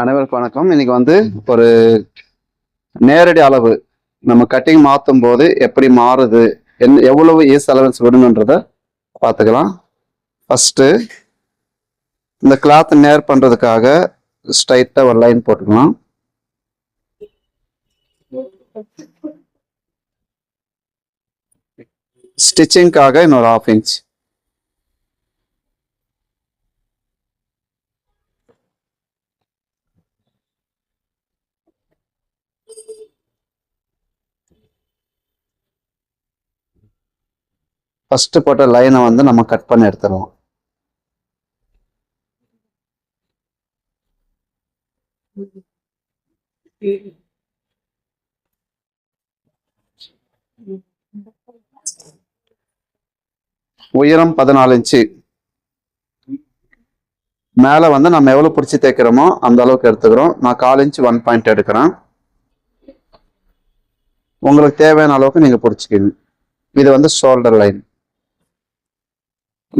அனைவருக்கும் வணக்கம். இன்னைக்கு வந்து ஒரு நேரடி அளவு நம்ம கட்டிங் மாற்றும் போது எப்படி மாறுது என்ன எவ்வளவு ஈஸ் அலவன்ஸ் விடணுன்றத பார்த்துக்கலாம். ஃபஸ்ட்டு இந்த கிளாத் நேர் பண்ணுறதுக்காக ஸ்ட்ரைட்டாக ஒரு லைன் போட்டுக்கலாம். ஸ்டிச்சிங்காக இன்னொரு ஆஃப் இன்ச் ஃபஸ்ட்டு போட்ட லைனை வந்து நம்ம கட் பண்ணி எடுத்துருவோம் உயரம் பதினாலு இன்ச்சு. மேலே வந்து நம்ம எவ்வளோ பிடிச்சி தேய்க்கிறோமோ அந்த அளவுக்கு எடுத்துக்கிறோம். நான் கால் இன்ச்சு ஒன் பாயிண்ட் எடுக்கிறேன். உங்களுக்கு தேவையான அளவுக்கு நீங்கள் பிடிச்சிக்கிங்க. இது வந்து ஷோல்டர் லைன்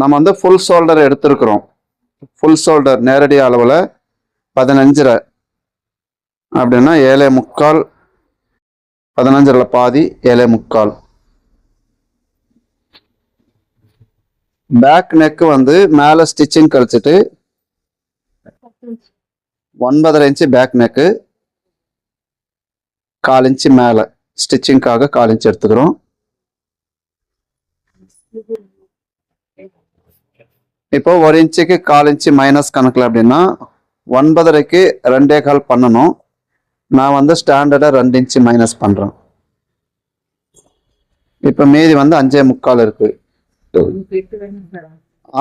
நம்ம வந்து ஃபுல் ஷோல்டர் எடுத்திருக்கிறோம். ஃபுல் ஷோல்டர் நேரடி அளவில் பதினஞ்சரை அப்படின்னா ஏழே முக்கால் பதினஞ்சரில் பாதி ஏழே முக்கால். பேக் நெக்கு வந்து மேலே ஸ்டிச்சிங் கழிச்சிட்டு ஒன்பதரை இன்ச்சு பேக் நெக்கு கால் இன்ச்சு மேலே. ஸ்டிச்சிங்காக கால் இன்ச்சு எடுத்துக்கிறோம். இப்போ ஒரு இன்ச்சுக்கு கால் இன்ச்சு மைனஸ் கணக்கில் அப்படின்னா ஒன்பதரைக்கு ரெண்டே கால் பண்ணணும். நான் வந்து ஸ்டாண்டர்டாக ரெண்டு இன்ச்சு மைனஸ் பண்ணுறேன் இப்போ மீதி வந்து அஞ்சே முக்கால் இருக்கு.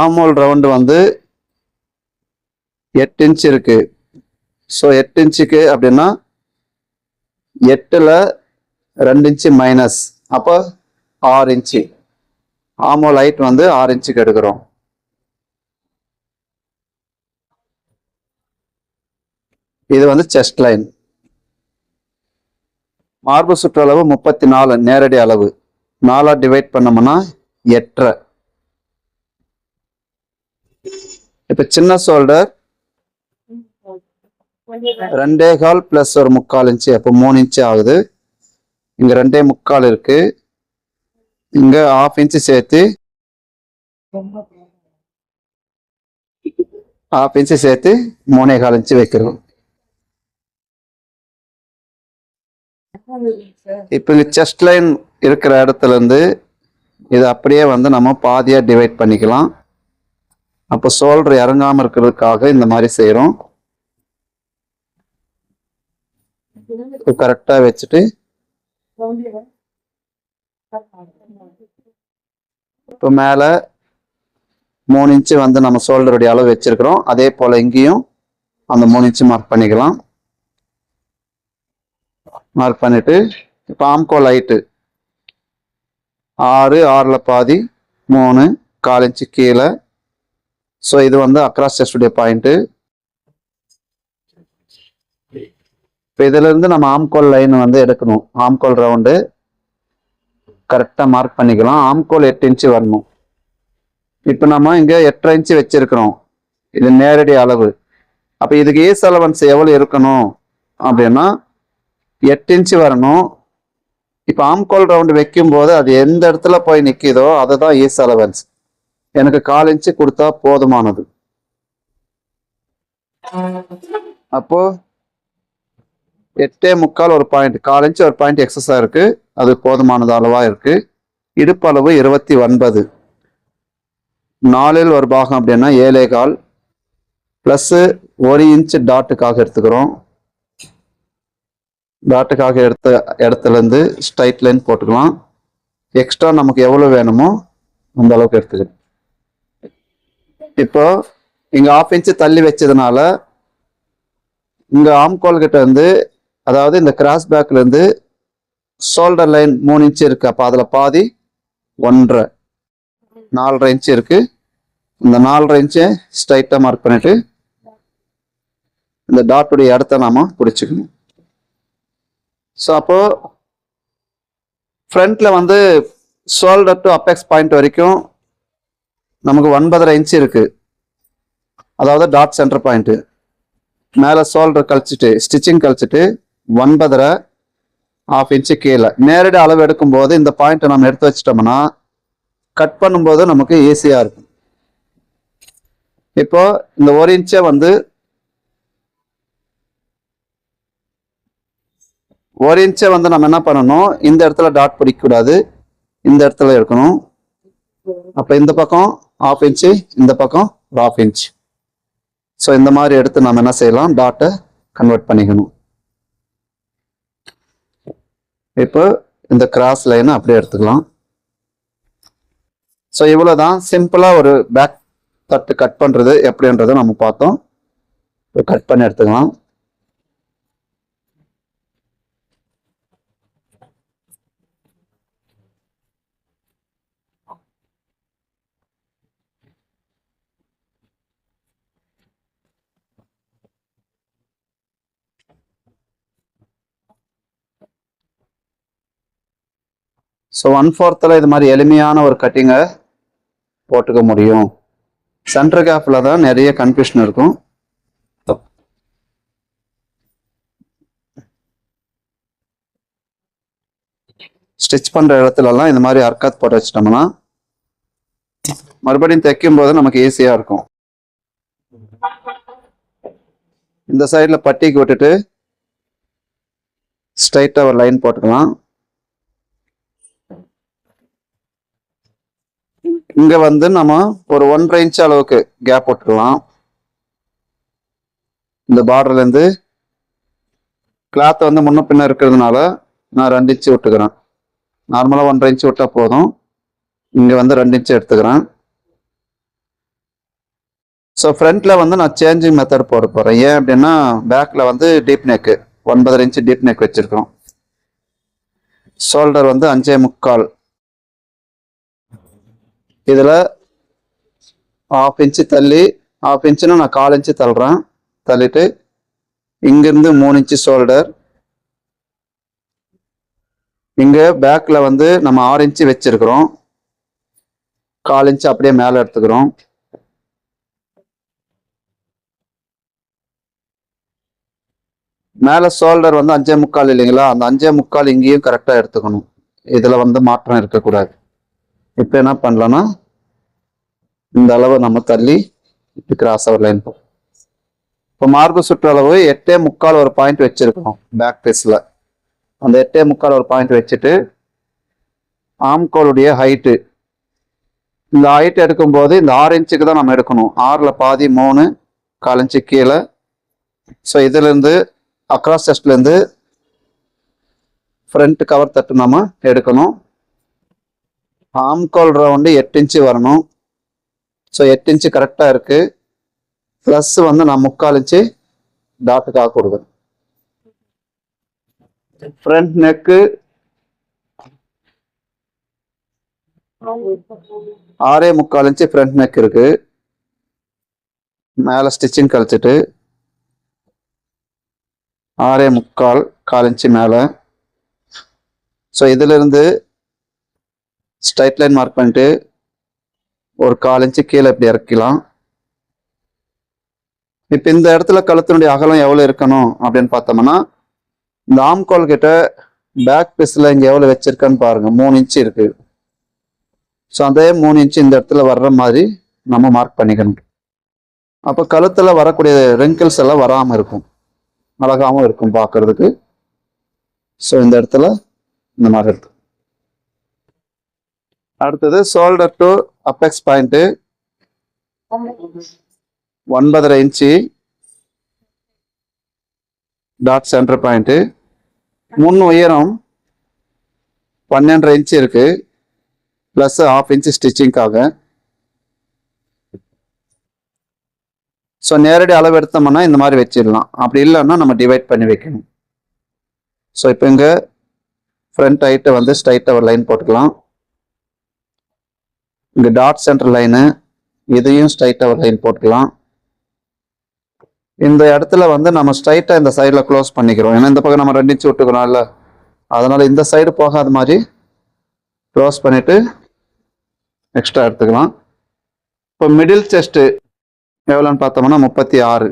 ஆமோல் ரவுண்டு வந்து எட்டு இன்ச் இருக்கு. ஸோ எட்டு இன்ச்சுக்கு அப்படின்னா எட்டில் ரெண்டு இன்ச்சு மைனஸ் அப்போ ஆறு இன்ச்சு. ஆமோல் ஹைட் வந்து ஆறு இன்ச்சுக்கு எடுக்கிறோம். இது வந்து செஸ்ட் லைன் மார்பு சுற்றளவு முப்பத்தி நாலு நேரடி அளவு. நாலா டிவைட் பண்ணோம்னா எட்டரை இப்ப சின்ன ஷோல்டர் ரெண்டே கால் பிளஸ் ஒரு முக்கால் இன்ச்சு அப்போ மூணு இன்ச்சு ஆகுது. இங்க ரெண்டே முக்கால் இருக்கு. இங்க ஆஃப் இன்ச்சு சேர்த்து ஆஃப் இன்ச்சு சேர்த்து மூணே கால் இன்ச்சு வைக்கிறோம். இப்போ இங்க செஸ்ட் லைன் இருக்கிற இடத்துல இருந்து இது அப்படியே வந்து நம்ம பாதியா டிவைட் பண்ணிக்கலாம். அப்போ சோல்டர் இறங்காம இருக்கிறதுக்காக இந்த மாதிரி செய்யறோம் கரெக்டா வச்சுட்டு இப்போ மேல மூணு இன்ச்சு வந்து நம்ம சோல்டருடைய அளவு வச்சிருக்கிறோம். அதே போல இங்கேயும் அந்த மூணு இன்ச்சு மார்க் பண்ணிக்கலாம். மார்க் பண்ணிட்டு இப்போ ஆம்கோ லைட்டு ஆறு ஆறில் பாதி மூணு கால் இன்ச்சு கீழே. ஸோ இது வந்து அக்ராஸ் செஸ்டுடைய பாயிண்ட்டு இப்போ இதிலேருந்து நம்ம ஆம்கோல் லைன் வந்து எடுக்கணும். ஆம்கோல் ரவுண்டு கரெக்டாக மார்க் பண்ணிக்கலாம். ஆம்கோல் எட்டு இன்ச்சு வரணும். இப்போ நம்ம இங்கே எட்டரை இன்ச்சு வச்சிருக்கிறோம். இது நேரடி அளவு. அப்போ இதுக்கு ஏஸ் அலவன்ஸ் எவ்வளோ இருக்கணும்? அப்படின்னா எட்டு இன்ச்சு வரணும். இப்போ ஆம்கோல் ரவுண்டு வைக்கும் போது அது எந்த இடத்துல போய் நிற்கிதோ அதுதான் ஈஸ் அலவன்ஸ் எனக்கு கால் இன்ச்சு கொடுத்தா போதுமானது. அப்போ எட்டே முக்கால் ஒரு பாயிண்ட் கால் இன்ச்சு ஒரு பாயிண்ட் எக்ஸஸாக இருக்கு. அது போதுமானது அளவாக இருக்கு. இடுப்பு அளவு இருபத்தி ஒன்பது. நாலில் ஒரு பாகம் அப்படின்னா ஏழே கால். ப்ளஸ்ஸு ஒரு இன்ச்சு டாட்டுக்காக எடுத்துக்கிறோம். டாட்டுக்காக எடுத்த இடத்துல இருந்து ஸ்ட்ரைட் லைன் போட்டுக்கலாம். எக்ஸ்ட்ரா நமக்கு எவ்வளோ வேணுமோ அந்த அளவுக்கு எடுத்துக்கணும் இப்போ இங்கே ஆஃப் இன்ச்சு தள்ளி வச்சதுனால இங்கே ஆம்கோல் கிட்ட வந்து அதாவது இந்த கிராஸ் பேக்லேருந்து ஷோல்டர் லைன் மூணு இன்ச்சு இருக்கு. அப்போ அதில் பாதி ஒன்றரை நாலரை இன்ச்சு இருக்கு. இந்த நாலரை இன்ச்சை ஸ்ட்ரைட்டாக மார்க் பண்ணிட்டு இந்த டாட்டுடைய இடத்த நாம பிடிச்சிக்கணும். ஸோ அப்போ ஃப்ரண்ட்ல வந்து ஷோல்டர் டு அப்பெக்ஸ் பாயிண்ட் வரைக்கும் நமக்கு ஒன்பதரை இன்ச் இருக்கு. அதாவது டாட் சென்டர் பாயிண்ட் மேலே ஷோல்டர் கழிச்சிட்டு ஸ்டிச்சிங் கழிச்சிட்டு ஒன்பதரை ஆஃப் இன்ச்சு கீழே. நேரடி அளவு எடுக்கும்போது இந்த பாயிண்ட்டை நம்ம எடுத்து வச்சிட்டோம்னா கட் பண்ணும்போது நமக்கு ஈஸியாக இருக்கும். இப்போ இந்த ஒரு இன்ச்சை வந்து ஒரு இன்ச்சை வந்து நம்ம என்ன பண்ணணும்? இந்த இடத்துல டாட் பிடிக்கக்கூடாது. இந்த இடத்துல இருக்கணும். அப்போ இந்த பக்கம் ஆஃப் இன்ச்சு இந்த பக்கம் ஒரு ஆஃப் இன்ச் ஸோ இந்த மாதிரி எடுத்து நம்ம என்ன செய்யலாம்? டாட்டை கன்வெர்ட் பண்ணிக்கணும். இப்போ இந்த கிராஸ் லைனை அப்படியே எடுத்துக்கலாம். ஸோ இவ்வளோதான் சிம்பிளாக ஒரு பேக் தட்டு கட் பண்ணுறது எப்படின்றத நம்ம பார்த்தோம். கட் பண்ணி எடுத்துக்கலாம். ஸோ ஒன் ஃபோர்த்தில் இது மாதிரி எளிமையான ஒரு கட்டிங்கை போட்டுக்க முடியும். சென்டர் கேப்பில் தான் நிறைய கன்ஃபியூஷன் இருக்கும். ஸ்டிச் பண்ணுற இடத்துலலாம் இந்த மாதிரி அர்க்காத் போட்டு வச்சிட்டோம்னா மறுபடியும் தைக்கும் போது நமக்கு ஈஸியாக இருக்கும். இந்த சைடில் பட்டிக்கு விட்டுட்டு ஸ்ட்ரைட்டாக ஒரு லைன் போட்டுக்கலாம். இங்க வந்து நம்ம ஒரு ஒன்றரை இன்ச் அளவுக்கு கேப் போட்டுக்கலாம். இந்த பார்டர்லேருந்து கிளாத் வந்து முன்ன பின்ன இருக்கிறதுனால நான் ரெண்டு இன்ச்சு விட்டுக்கிறேன். நார்மலாக ஒன்றரை இன்ச்சு விட்டால் போதும். இங்கே வந்து ரெண்டு இன்ச்சு எடுத்துக்கிறேன். ஸோ ஃப்ரண்ட்டில் வந்து நான் சேஞ்சிங் மெத்தட் போட போகிறேன் ஏன் அப்படின்னா பேக்கில் வந்து டீப் நெக்கு ஒன்பதரை இன்ச்சு டீப் நெக் வச்சுருக்கோம் ஷோல்டர் வந்து அஞ்சே முக்கால் இதில் ஆஃப் இன்ச்சு தள்ளி ஆஃப் இன்ச்சுனா நான் கால் இன்ச்சு தள்ளுறேன். தள்ளிட்டு இங்கேருந்து மூணு இன்ச்சு ஷோல்டர் இங்கே பேக்கில் வந்து நம்ம ஆறு இன்ச்சு வச்சிருக்கிறோம். கால் இன்ச்சு அப்படியே மேலே எடுத்துக்கிறோம். மேலே ஷோல்டர் வந்து அஞ்சே முக்கால் இல்லைங்களா? அந்த அஞ்சே முக்கால் இங்கேயும் கரெக்டாக எடுத்துக்கணும். இதில் வந்து மாற்றம் இருக்கக்கூடாது. இப்போ என்ன பண்ணலான்னா இந்த அளவை நம்ம தள்ளி இப்படி கிராஸ் அவர் லைன் இப்போ மார்பு சுற்றளவு எட்டே முக்கால் ஒரு பாயிண்ட் வச்சிருக்கோம் பேக் பீஸில் அந்த எட்டே முக்கால் ஒரு பாயிண்ட் வச்சுட்டு ஆம்கோளுடைய ஹைட்டு இந்த ஹைட் எடுக்கும்போது இந்த ஆறு இன்ச்சுக்கு தான் நம்ம எடுக்கணும். ஆறில் பாதி மூணு கால் இன்ச்சு கீழே. ஸோ இதுலேருந்து அக்ராஸ் டெஸ்ட்லேருந்து ஃப்ரண்ட் கவர் தட்டு நம்ம எடுக்கணும். ஆம்கோல் ரவுண்டு எட்டு இன்ச்சு வரணும். ஸோ எட்டு இன்ச்சு கரெக்டாக இருக்குது ப்ளஸ் வந்து நான் முக்கால் இன்ச்சு டாட்டுக்காக கொடுக்குறேன். ஃப்ரண்ட் நெக்கு ஆறே முக்கால் இன்ச்சு ஃப்ரண்ட் நெக் இருக்கு. மேலே ஸ்டிச்சிங் கழிச்சிட்டு ஆறே முக்கால் கால் இன்ச்சு மேலே. ஸோ இதிலிருந்து ஸ்ட்ரைட் லைன் மார்க் பண்ணிட்டு ஒரு கால் இன்ச்சு கீழே இப்படி இறக்கலாம். இப்போ இந்த இடத்துல கழுத்தினுடைய அகலம் எவ்வளோ இருக்கணும் அப்படின்னு பார்த்தோம்னா இந்த ஆம்கோல் கிட்ட பேக் பீஸில் இங்கே எவ்வளோ வச்சிருக்கேன்னு பாருங்கள் மூணு இன்ச்சு இருக்கு. ஸோ அதே மூணு இன்ச்சு இந்த இடத்துல வர்ற மாதிரி நம்ம மார்க் பண்ணிக்கணும். அப்போ கழுத்தில் வரக்கூடிய ரிங்கிள்ஸ் எல்லாம் வராமல் இருக்கும். அழகாகவும் இருக்கும் பார்க்கறதுக்கு. ஸோ இந்த இடத்துல இந்த மாதிரி இருக்கும் அடுத்தது ஷோல்டர் டு அப்பெக்ஸ் பாயிண்ட்டு ஒன்பதரை இன்ச்சு டாட் சென்டர் பாயிண்ட்டு முன் உயரம் பன்னெண்டரை இன்ச்சு இருக்கு. ப்ளஸ் ஹாஃப் இன்ச்சு ஸ்டிச்சிங்காக ஸோ நேரடி அளவு எடுத்தோம்னா இந்த மாதிரி வச்சிடலாம். அப்படி இல்லைன்னா நம்ம டிவைட் பண்ணி வைக்கணும். ஸோ இப்போ இங்கே ஃப்ரண்ட் ஹைட்டை வந்து ஸ்ட்ரைட்டாக ஒரு லைன் போட்டுக்கலாம். இங்கே டாட் சென்டர் லைனு இதையும் ஸ்ட்ரைட்டாக ஒரு லைன் போட்டுக்கலாம். இந்த இடத்துல வந்து நம்ம ஸ்ட்ரைட்டாக இந்த சைடில் க்ளோஸ் பண்ணிக்கிறோம். ஏன்னா இந்த பக்கம் நம்ம ரெண்டு இன்ச்சு விட்டுக்கிறோம்ல. அதனால் இந்த சைடு போகாத மாதிரி க்ளோஸ் பண்ணிவிட்டு எக்ஸ்ட்ரா எடுத்துக்கலாம். இப்போ மிடில் செஸ்ட்டு எவ்வளோன்னு பார்த்தோம்னா முப்பத்தி ஆறு.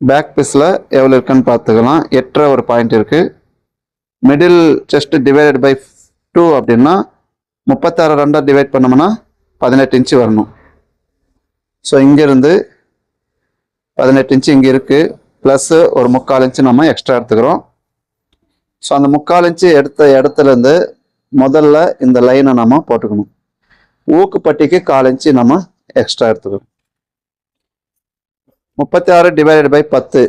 பேக் பீஸில் எவ்வளோ இருக்குன்னு பார்த்துக்கலாம். எட்டரை ஒரு பாயிண்ட் இருக்குது middle chest divided by two அப்படின்னா முப்பத்தாறு ரெண்டாக டிவைட் பண்ணோம்னா பதினெட்டு இன்ச்சு வரணும். ஸோ இங்கேருந்து பதினெட்டு இன்ச்சு இங்கே இருக்குது ப்ளஸ்ஸு ஒரு முக்கால் இன்ச்சு நம்ம எக்ஸ்ட்ரா எடுத்துக்கிறோம். ஸோ அந்த முக்கால் இன்ச்சு எடுத்த இடத்துலேருந்து முதல்ல இந்த லைனை நம்ம போட்டுக்கணும். ஊக்குப்பட்டிக்கு கால் இன்ச்சு நம்ம எக்ஸ்ட்ரா எடுத்துக்கணும். முப்பத்தி ஆறு டிவைடட் பை பத்து.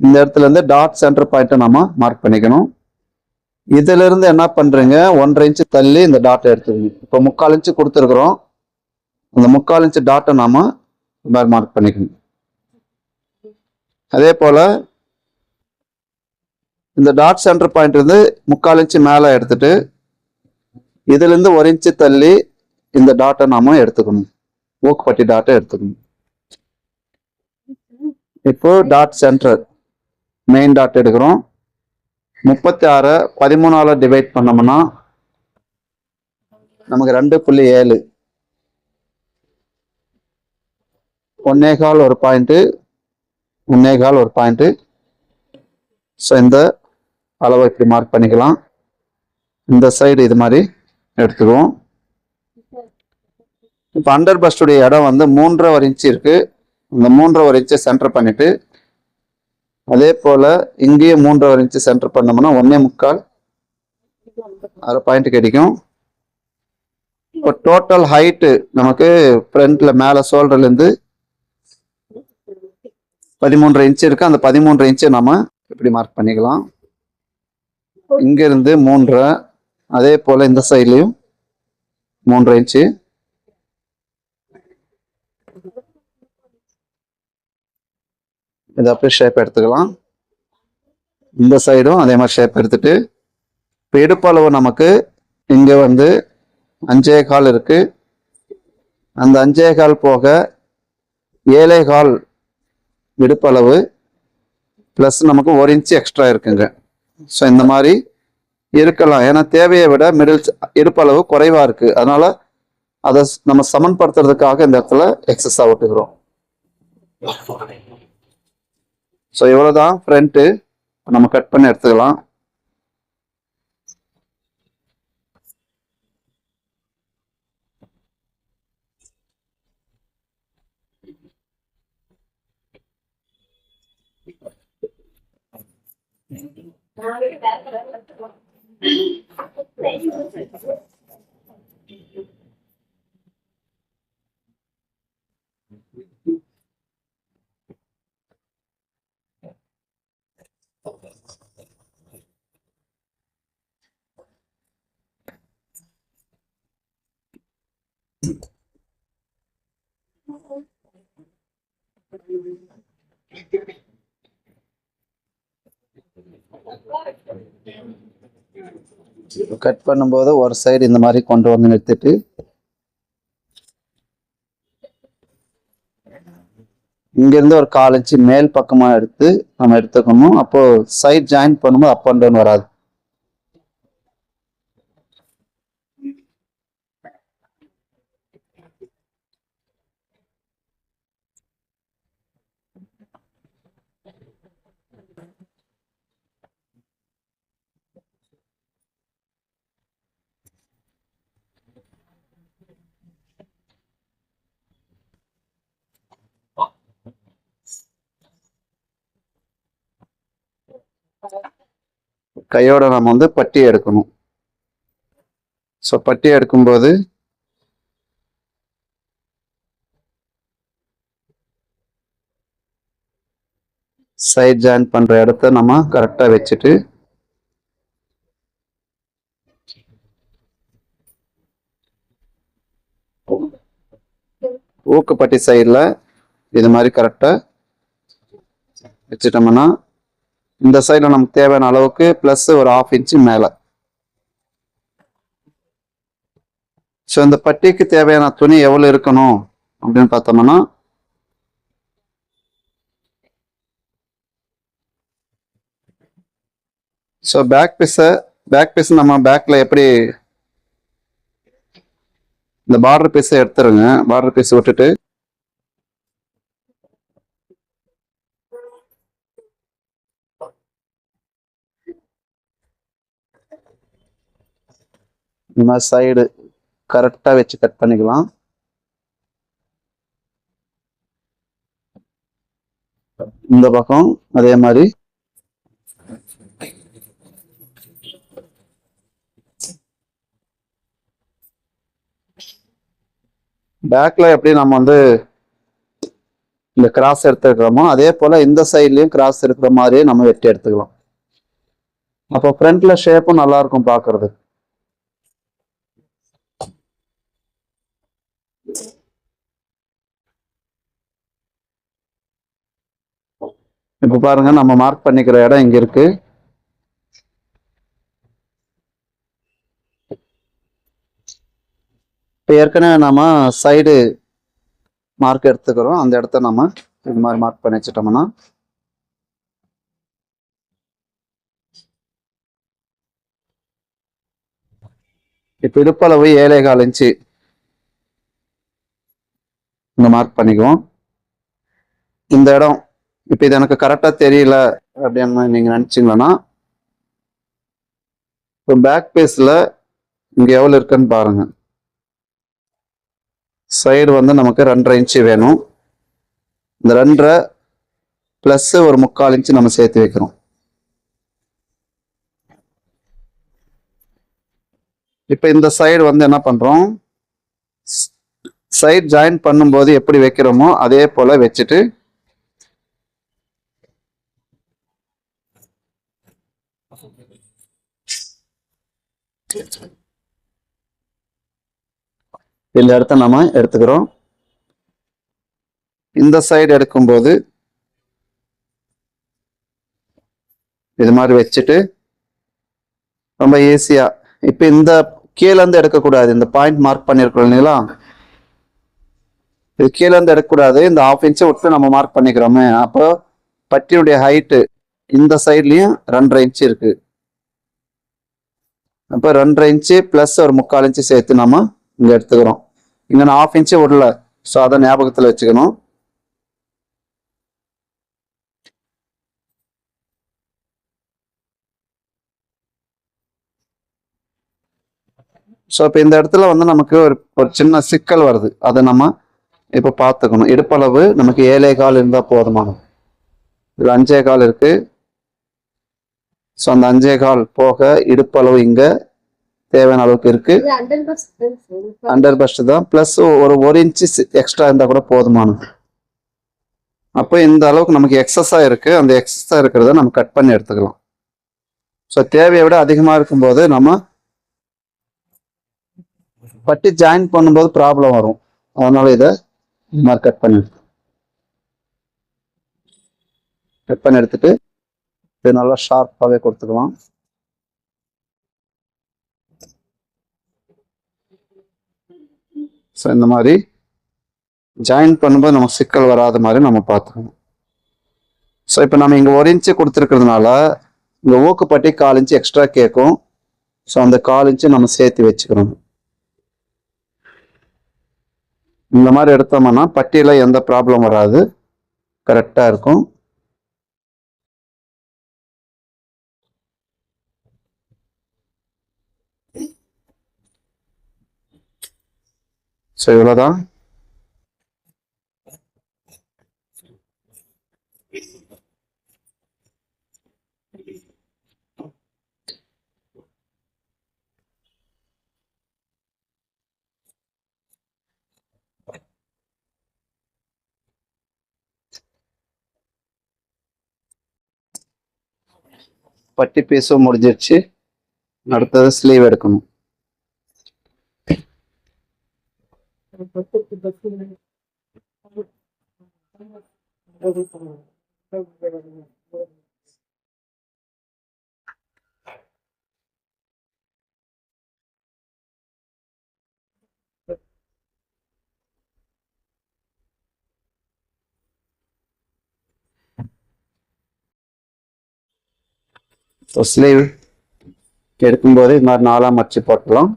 இந்த இடத்துலேருந்து டாட் சென்டர் பாயிண்ட்டை நம்ம மார்க் பண்ணிக்கணும். இதுல இருந்து என்ன பண்றீங்க? ஒன்றரை இன்ச்சு தள்ளி இந்த டாட்டை எடுத்துக்கணும் இப்போ முக்கால் இன்ச்சு கொடுத்துருக்குறோம். அந்த முக்கால் இன்ச்சு டாட்டை நாம இந்த மாதிரி மார்க் பண்ணிக்கணும். அதே போல இந்த டாட் சென்டர் பாயிண்ட் வந்து முக்கால் இன்ச்சு மேலே எடுத்துட்டு இதுல இருந்து ஒரு இன்ச்சு தள்ளி இந்த டாட்டை நாம எடுத்துக்கணும். ஊக்குப்பட்டி டாட்டை எடுத்துக்கணும். இப்போ டாட் சென்டர் மெயின் டாட் எடுக்கிறோம். முப்பத்தி ஆறை பதிமூணால டிவைட் பண்ணோம்னா நமக்கு ரெண்டு புள்ளி ஏழு. ஒன்னே கால் ஒரு பாயிண்ட்டு ஒன்னே கால் ஒரு பாயிண்ட்டு ஸோ இந்த அளவை இப்படி மார்க் பண்ணிக்கலாம். இந்த சைடு இது மாதிரி எடுத்துக்குவோம். இப்போ அண்டர் பஸ்டுடைய இடம் வந்து மூன்றரை ஒரு இன்ச்சு இருக்கு. இந்த மூன்றரை ஒரு இன்ச்சை சென்டர் பண்ணிவிட்டு அதே போல இங்கேயும் மூன்றரை ஒரு இன்ச்சு சென்டர் பண்ணோம்னா ஒன்னே முக்கால். அரை பாயிண்ட் கிடைக்கும். இப்போ டோட்டல் ஹைட்டு நமக்கு ஃப்ரண்ட்ல மேலே ஷோல்டர்லேருந்து பதிமூன்றரை இன்ச்சு இருக்கு. அந்த பதிமூன்றரை இன்ச்சை நம்ம இப்படி மார்க் பண்ணிக்கலாம். இங்கிருந்து மூன்றரை அதே போல இந்த சைட்லையும் மூன்றரை இன்ச்சு இதை அப்படியே ஷேப் எடுத்துக்கலாம். இந்த சைடும் அதே மாதிரி ஷேப் எடுத்துட்டு இப்போ இடுப்பளவு நமக்கு இங்கே வந்து அஞ்சே கால் இருக்கு. அந்த அஞ்சே கால் போக ஏழே கால் இடுப்பளவு ப்ளஸ் நமக்கு ஒரு இன்ச்சு எக்ஸ்ட்ரா இருக்குங்க. ஸோ இந்த மாதிரி இருக்கலாம். ஏன்னா தேவையை விட மிடில் இடுப்பளவு குறைவாக இருக்குது அதனால் அதை நம்ம சமன்படுத்துறதுக்காக இந்த இடத்துல எக்ஸஸாக விட்டுக்கிறோம் ஸோ இவ்வளோதான் ஃப்ரண்ட்டு நம்ம கட் பண்ணி எடுத்துக்கலாம். கட் பண்ணும்போது ஒரு சைடு இந்த மாதிரி கொண்டு வந்து நிறுத்திட்டு. இங்கிருந்து ஒரு கால் இன்ச்சு மேல் பக்கமாக எடுத்து நம்ம எடுத்துக்கணும். அப்போது சைட் ஜாயின் பண்ணும்போது அப் அண்ட் டவுன் வராது. கையோட நம்ம வந்து பட்டி எடுக்கணும். ஸோ பட்டி எடுக்கும்போது சைட் ஜாயின் பண்ணுற இடத்த நம்ம கரெக்டாக வச்சுட்டு ஊக்கப்பட்டி சைடில் இது மாதிரி கரெக்டாக வச்சுட்டோம்னா இந்த சைடில் நமக்கு தேவையான அளவுக்கு ப்ளஸ் ஒரு ஆஃப் இன்ச்சு மேலே. ஸோ இந்த பட்டிக்கு தேவையான துணி எவ்வளோ இருக்கணும் அப்படின்னு பார்த்தோம்னா ஸோ பேக் பீஸை பேக் பீஸ் நம்ம பேக்கில் எப்படி இந்த பார்டர் பீஸை எடுத்துருங்க. பார்டர் பீஸ் விட்டுட்டு இந்த மாதிரி சைடு கரெக்டாக வச்சு கட் பண்ணிக்கலாம். இந்த பக்கம் அதே மாதிரி. பேக்கில் எப்படி நம்ம வந்து இந்த கிராஸ் எடுத்துருக்கிறோமோ அதே போல் இந்த சைட்லேயும் கிராஸ் இருக்கிற மாதிரியே நம்ம வெட்டி எடுத்துக்கலாம். அப்போ ஃப்ரண்ட்டில் ஷேப்பும் நல்லாயிருக்கும் பார்க்குறதுக்கு. இப்போ பாருங்க நம்ம மார்க் பண்ணிக்கிற இடம் இங்கே இருக்கு. இப்போ ஏற்கனவே நம்ம சைடு மார்க் எடுத்துக்கிறோம். அந்த இடத்த நம்ம இது மாதிரி மார்க் பண்ணி வச்சுட்டோம்னா. இப்போ இடுப்பளவு ஏழே கால் இன்ச்சு. இங்க மார்க் பண்ணிக்குவோம். இந்த இடம் இப்போ இது எனக்கு கரெக்டா தெரியல அப்படின்னு நீங்க நினைச்சீங்கன்னா இப்போ பேக் பேஸ்ல இங்க எவ்வளவு இருக்குன்னு பாருங்க. சைடு வந்து நமக்கு ரெண்டரை இன்ச்சு வேணும். இந்த ரெண்டரை ப்ளஸ்ஸு ஒரு முக்கால் இன்ச்சு நம்ம சேர்த்து வைக்கிறோம். இப்போ இந்த சைடு வந்து என்ன பண்ணுறோம் சைடு ஜாயின் பண்ணும்போது எப்படி வைக்கிறோமோ அதே போல் வச்சுட்டு இந்த இடத்த நம்ம எடுத்துக்கிறோம். இந்த சைடு எடுக்கும்போது இது மாதிரி வச்சுட்டு ரொம்ப ஈஸியா இப்போ இந்த கீழ இருந்து எடுக்கக்கூடாது. இந்த பாயிண்ட் மார்க் பண்ணிருக்கோம் இல்லைங்களா? இது கீழ இருந்து எடுக்கக்கூடாது. இந்த ஆஃப் இன்ச்சை விட்டு நம்ம மார்க் பண்ணிக்கிறோமே. அப்போ பட்டியுடைய ஹைட்டு இந்த சைட்லேயும் ரெண்டரை இன்ச் இருக்கு. அப்போ ரெண்டரை இன்ச்சு ப்ளஸ் ஒரு முக்கால் இன்ச்சு சேர்த்து நம்ம இங்கே எடுத்துக்கிறோம். இங்கே நான் ஆஃப் இன்ச்சு விடல ஸோ அதை ஞாபகத்தில் வச்சுக்கணும். ஸோ இப்போ இந்த இடத்துல வந்து நமக்கு ஒரு ஒரு சின்ன சிக்கல் வருது. அதை நம்ம இப்போ பார்த்துக்கணும். இடுப்பளவு நமக்கு ஏழே கால் இருந்தால் போதுமானது. இதில் அஞ்சே கால் இருக்குது ஸோ அந்த அஞ்சே கால் போக இடுப்பளவு இங்க தேவையான அளவுக்கு இருக்கு. அண்டர் பஸ்ட் தான் ப்ளஸ் ஒரு ஒரு இன்ச்சு எக்ஸ்ட்ரா இருந்தால் கூட போதுமானது அப்போ இந்த அளவுக்கு நமக்கு எக்ஸஸா இருக்கு. அந்த எக்ஸஸா இருக்கிறத நம்ம கட் பண்ணி எடுத்துக்கலாம். ஸோ தேவையை விட அதிகமாக இருக்கும்போது நம்ம பட்டி ஜாயின் பண்ணும்போது ப்ராப்ளம் வரும். அதனால இதை மாதிரி கட் பண்ணி கட் பண்ணி எடுத்துட்டு இது நல்லா ஷார்ப்பாகவே கொடுத்துக்கலாம். ஸோ இந்த மாதிரி ஜாயின் பண்ணும்போது நமக்கு சிக்கல் வராத மாதிரி நம்ம பார்த்துக்கணும். ஸோ இப்போ நம்ம இங்கே ஒரு இன்ச்சு கொடுத்துருக்கிறதுனால இங்கே ஊக்குப்பட்டி கால் இன்ச்சு எக்ஸ்ட்ரா கேட்கும் ஸோ அந்த கால் இன்ச்சு நம்ம சேர்த்து வச்சுக்கிறோம் இந்த மாதிரி எடுத்தோம்னா பட்டியில் எந்த ப்ராப்ளம் வராது. கரெக்டாக இருக்கும். ஸோ இவ்வளோதான் பட்டி பீஸும் முடிஞ்சிருச்சு. அடுத்தது ஸ்லீவ் எடுக்கணும். ஸோ ஸ்லீவ் எடுக்கும்போது இது மாதிரி நாலாம் மடிச்சு போட்டுக்கலாம்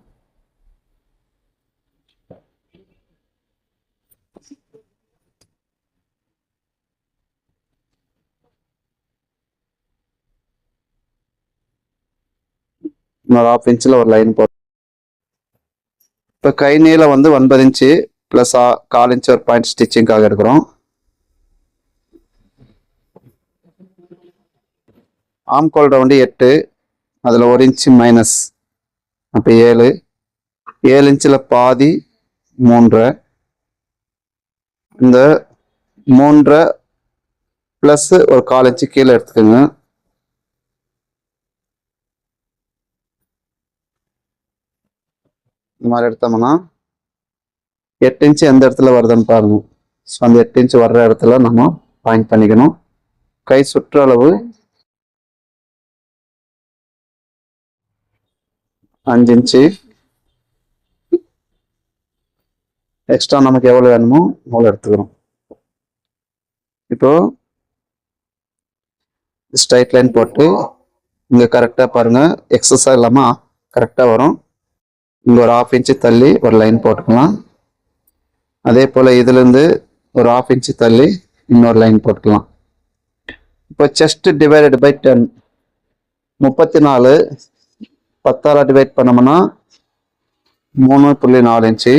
இன்னொரு ஹாஃப் இன்ச்சில் ஒரு லைன் போட்டு இப்போ கை நீளம் வந்து ஒன்பது இன்ச்சு ப்ளஸ் கால் இன்ச்சு ஒரு பாயிண்ட் ஸ்டிச்சிங்காக எடுக்கிறோம். ஆம்கோல் ரவுண்டு எட்டு அதில் ஒரு இன்ச்சு மைனஸ் அப்போ ஏழு. ஏழு இன்ச்சில் பாதி மூன்றரை இந்த மூன்றரை ப்ளஸ்ஸு ஒரு கால் இன்ச்சு கீழே எடுத்துக்கோங்க. இந்த மாதிரி எடுத்தோம்னா எட்டு இன்ச்சு எந்த இடத்துல வருதுன்னு பாருங்க. ஸோ அந்த எட்டு இன்ச்சு வர்ற இடத்துல நம்ம பாயிண்ட் பண்ணிக்கணும். கை சுற்றளவு அஞ்சு இன்ச்சு எக்ஸ்ட்ரா நமக்கு எவ்வளோ வேணுமோ அவ்வளோ எடுத்துக்கிறோம். இப்போ ஸ்ட்ரைட் லைன் போட்டு இங்கே கரெக்டாக பாருங்கள் எக்ஸஸாக இல்லாமல் கரெக்டாக வரும். இங்கே ஒரு ஆஃப் இன்ச்சு தள்ளி ஒரு லைன் போட்டுக்கலாம். அதே போல் இதுலேருந்து ஒரு ஆஃப் இன்ச்சு தள்ளி இன்னொரு லைன் போட்டுக்கலாம். இப்போ செஸ்ட் டிவைடட் பை டென் முப்பத்தி நாலு பத்தால் டிவைட் பண்ணோம்னா மூணு புள்ளி நாலு இன்ச்சு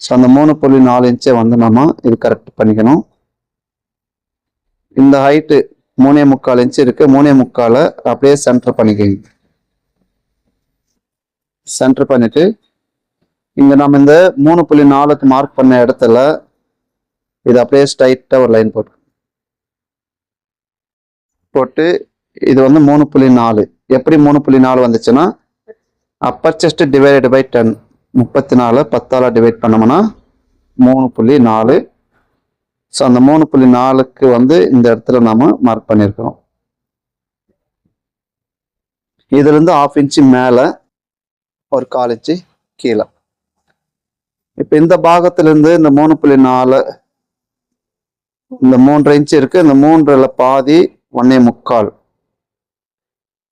ஸோ அந்த மூணு புள்ளி நாலு இன்ச்சை வந்து நம்ம இது கரெக்ட் பண்ணிக்கணும். இந்த ஹைட்டு மூணே முக்கால் இன்ச்சு இருக்குது மூணே முக்காலை அப்படியே சென்டர் பண்ணிக்கோங்க. சென்டர் பண்ணிட்டு இங்க நம்ம இந்த மூணு புள்ளி நாலுக்கு மார்க் பண்ண இடத்துல இது அப்படியே ஸ்ட்ரைட்டா ஒரு லைன் போட்டு. போட்டு இது வந்து மூணு புள்ளி நாலு. எப்படி மூணு புள்ளி நாலு வந்துச்சுன்னா upper chest divided by ten முப்பத்தி நாலு பத்தால டிவைட் பண்ணோம்னா மூணு புள்ளி நாலு. ஸோ அந்த மூணு புள்ளி நாலுக்கு வந்து இந்த இடத்துல நாம மார்க் பண்ணியிருக்கிறோம் இதுல இருந்து ஆஃப் இன்ச்சு மேலே ஒரு கால் கீழே. இப்போ இந்த பாகத்திலிருந்து இந்த மூணு புள்ளி நாலு இந்த மூன்று இன்ச்சு இருக்குது இந்த மூன்றில் பாதி ஒன்னே முக்கால்.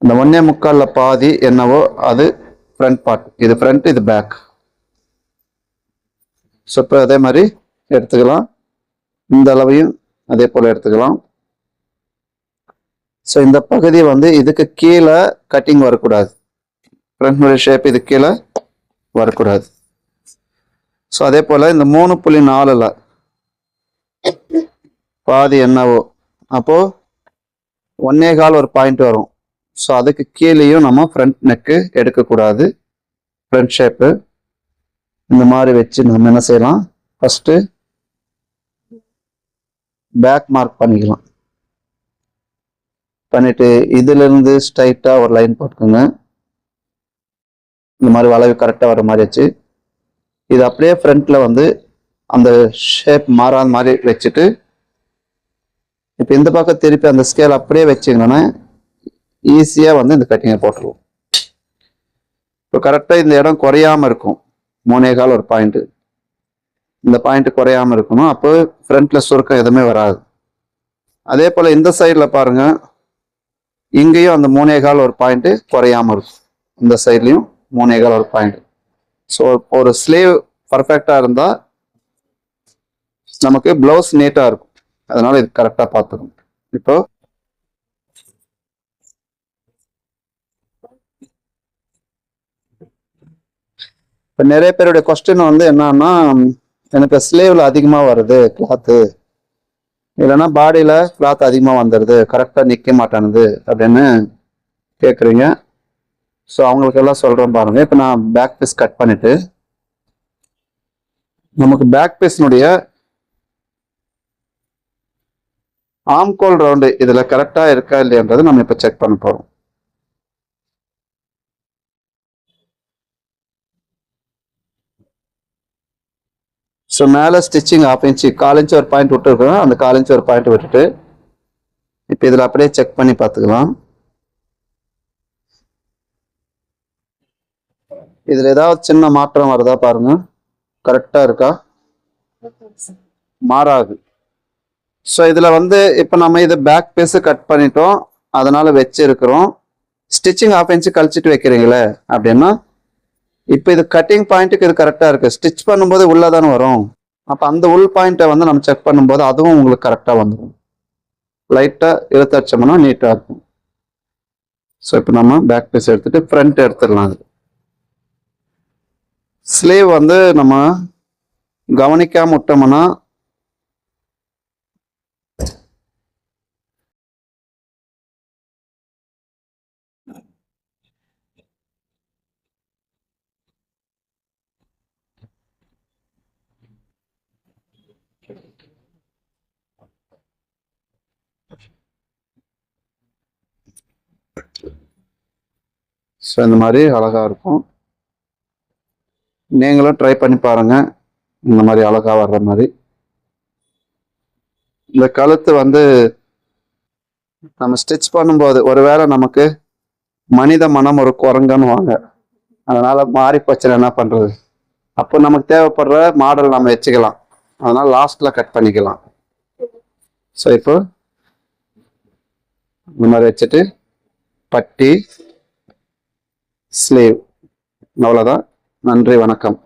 இந்த ஒன்னே முக்காலில் பாதி என்னவோ அது ஃப்ரண்ட் பார்ட் இது ஃப்ரண்ட் இது பேக் ஸோ இப்போ அதே மாதிரி எடுத்துக்கலாம். இந்த அளவையும் அதே போல் எடுத்துக்கலாம். ஸோ இந்த பகுதி வந்து இதுக்கு கீழே கட்டிங் வரக்கூடாது. ஃப்ரண்ட்னுடைய ஷேப் இது கீழே வரக்கூடாது. ஸோ அதே போல் இந்த மூணு புள்ளி நாலில் பாதி என்னவோ அப்போது ஒன்னே கால் ஒரு பாயிண்ட் வரும். ஸோ அதுக்கு கீழேயும் நம்ம ஃப்ரண்ட் நெக்கு எடுக்கக்கூடாது. ஃப்ரண்ட் ஷேப்பு இந்த மாதிரி வச்சு நம்ம என்ன செய்யலாம்? ஃபஸ்ட்டு பேக் மார்க் பண்ணிக்கலாம். பண்ணிட்டு இதுலேருந்து ஸ்ட்ரைட்டாக ஒரு லைன் போட்டுக்கோங்க. இந்த மாதிரி வளைவு கரெக்டாக வர மாதிரி வச்சு இது அப்படியே ஃப்ரண்ட்டில் வந்து அந்த ஷேப் மாறாத மாதிரி வச்சுட்டு இப்போ இந்த பக்கம் திருப்பி அந்த ஸ்கேல் அப்படியே வச்சிங்கன்னா ஈஸியாக வந்து இந்த கட்டிங்கை போட்டுருவோம். இப்போ கரெக்டாக இந்த இடம் குறையாம இருக்கும். மூணே கால் ஒரு பாயிண்ட்டு இந்த பாயிண்ட் குறையாம இருக்கணும். அப்போ ஃப்ரண்ட்டில் சுருக்கம் எதுவுமே வராது. அதே போல் இந்த சைடில் பாருங்கள் இங்கேயும் அந்த மூணே கால் ஒரு பாயிண்ட்டு குறையாம இருக்கும். இந்த சைட்லையும் மூணே கால் ஒரு பாயிண்ட் ஸோ ஒரு ஸ்லீவ் பர்ஃபெக்டாக இருந்தால் நமக்கு ப்ளவுஸ் நீட்டாக இருக்கும். அதனால் இது கரெக்டாக பார்த்துக்கணும். இப்போ இப்போ நிறைய பேருடைய கொஸ்டின் வந்து என்னன்னா எனக்கு ஸ்லீவ்ல அதிகமாக வருது கிளாத்து இல்லைன்னா பாடியில் கிளாத் அதிகமாக வந்துடுது கரெக்டாக நிற்க மாட்டானுது அப்படின்னு கேட்குறீங்க ஸோ அவங்களுக்கெல்லாம் சொல்கிறேன் பாருங்கள் இப்போ நான் பேக் பீஸ் கட் பண்ணிட்டு நமக்கு பேக் பீஸ்னுடைய ஆம்கோல் ரவுண்டு இதில் கரெக்டாக இருக்கா இல்லையன்றதை நம்ம இப்போ செக் பண்ண போகிறோம் ஸோ மேலே ஸ்டிச்சிங் ஆஃப் இன்ச்சு கால் இன்ச்சு ஒரு பாயிண்ட் விட்டுருக்கோம் அந்த கால் இன்ச்சு ஒரு பாயிண்ட் விட்டுட்டு இப்போ இதில் அப்படியே செக் பண்ணி பார்த்துக்கலாம். இதில் ஏதாவது சின்ன மாற்றம் வருதா பாருங்க. கரெக்டாக இருக்கா? மாறாது. ஸோ இதில் வந்து இப்போ நம்ம இதை பேக் பீஸு கட் பண்ணிட்டோம். அதனால வச்சிருக்கிறோம். ஸ்டிச்சிங் ஆஃப் இன்ச்சு கழிச்சிட்டு வைக்கிறீங்களே அப்படின்னா இப்போ இது கட்டிங் பாயிண்ட்டுக்கு இது கரெக்டாக இருக்குது ஸ்டிச் பண்ணும்போது உள்ளே தானே வரும். அப்போ அந்த உள் பாயிண்ட்டை வந்து நம்ம செக் பண்ணும்போது அதுவும் உங்களுக்கு கரெக்டாக வந்துடும் லைட்டாக இழுத்து வச்சோம்னா நீட்டாக இருக்கும். ஸோ இப்போ நம்ம பேக் பீஸ் எடுத்துகிட்டு ஃப்ரண்ட் எடுத்துடலாம். அது ஸ்லீவ் வந்து நம்ம கவனிக்காம விட்டோம்னா ஸோ இந்த மாதிரி அழகாக இருக்கும். நீங்களும் ட்ரை பண்ணி பாருங்க. இந்த மாதிரி அழகா வர்ற மாதிரி. இந்த கழுத்து வந்து நம்ம ஸ்டிச் பண்ணும்போது ஒருவேளை நமக்கு மனித மனம் ஒரு குரங்கன்னு வாங்க. அதனால மாறி போச்சுன்னா என்ன பண்றது? அப்போ நமக்கு தேவைப்படுற மாடல் நம்ம வச்சுக்கலாம். அதனால லாஸ்ட்ல கட் பண்ணிக்கலாம். ஸோ இப்போ இந்த மாதிரி வச்சுட்டு பட்டி ஸ்லீவ் அவ்வளோதான் நன்றி வணக்கம்.